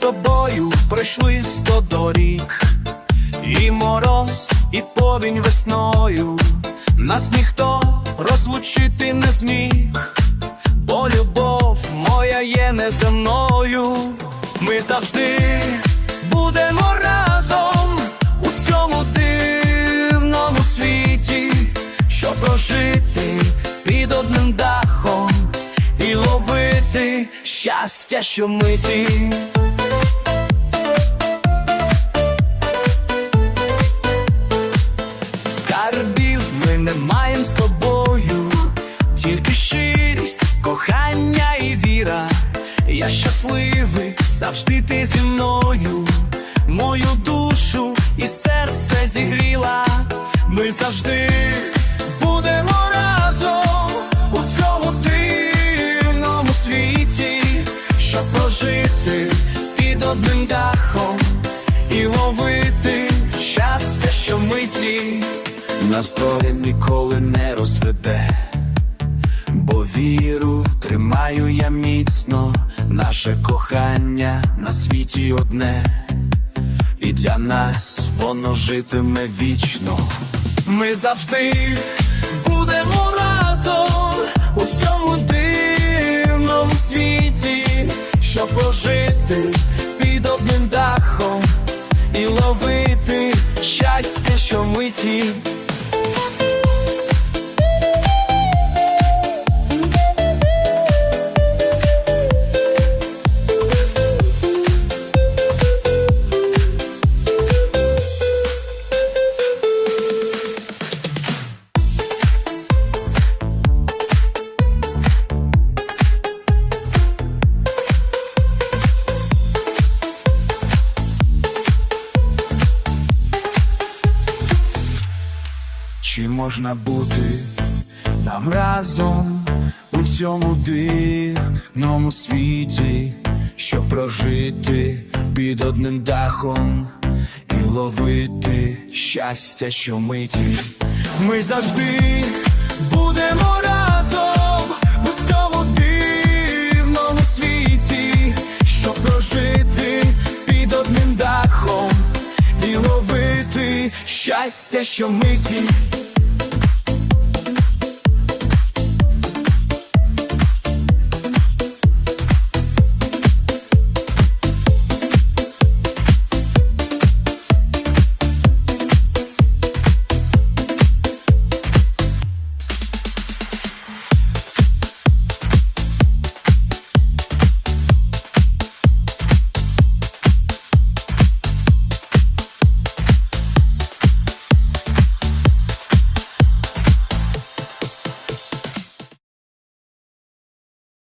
тобою пройшли сто доріг, і мороз, і повінь весною, нас ніхто розлучити не зміг, бо любов моя є неземною. Ми завжди будемо разом у цьому дивному світі, щоб прожити під одним дахом і ловити щастя, що миті. Я щасливий, завжди ти зі мною, мою душу і серце зігріла. Ми завжди будемо разом у цьому дивному світі, щоб прожити під одним дахом і ловити щастя, що миті. Нас доля ніколи не розведе, бо віру тримаю я міцно, наше кохання на світі одне, і для нас воно житиме вічно. Ми завжди будемо разом у цьому дивному світі, щоб прожити під одним дахом і ловити щастя, що миті. Чи можна бути нам разом у цьому дивному світі, щоб прожити під одним дахом і ловити щастя, що миті? Ми завжди будемо разом у цьому дивному світі, щоб прожити під одним дахом і ловити щастя, що миті.